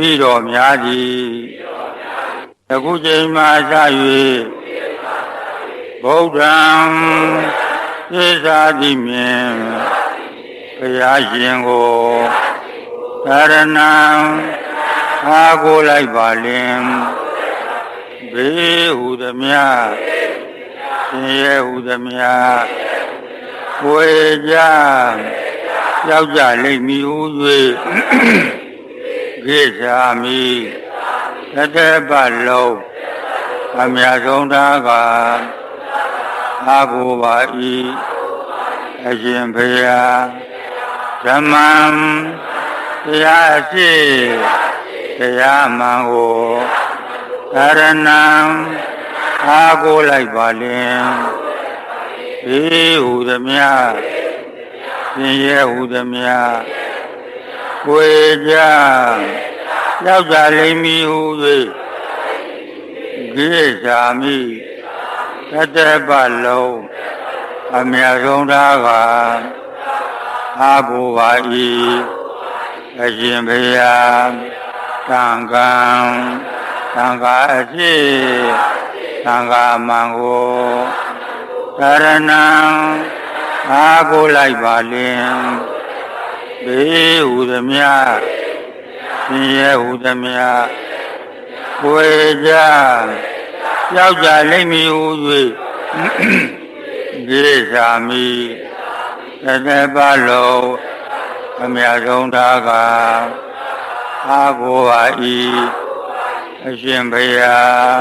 ပိတော်များသည်အခုချိန်မှစ၍ဗုဒ္ဓံသေသာတိမြင်ဘုရားရှင်ကိုသာရဏံအားကိုလိုက်ပါလင်ဘေးဟူသည်မြဆင်းရဲဟူသည်မြဝေကြယောက်ျားလိမ့်မည်ဟူ၍ ခေသာမိတတေပလုံးအမြတ်ဆုံးသာကအာကိုပါဤအရှင်ဖေယဓမ္မံတရားအရှိတရားမှန်ကိုကာရဏံအာကိုလိုက်ပါလင်ဒီဟုသမျှသင်ရဲ့ဟုသမျှ ကိုယ်ကြယောက်ျားလိမ့်မည်ဟု၍ဂိသာမိတတေပလုံးအမြတ်ဆုံးသာကအာဘူပါဤအရှင်ဘုရားသံဃံသံဃာအရှိသံဃာမံကိုသရဏံအာကိုလိုက်ပါလင် ဘေးဟူသည်မြတ်ဆင်းရဲဟူသည်မြတ်ကိုယ်ကြယောက်ျားလိမ့်မည်ဟူ၍ဒီသာမိတတေပလုံးအမြတ်ဆုံးသာကအာကိုပါဤအရှင်ဘုရား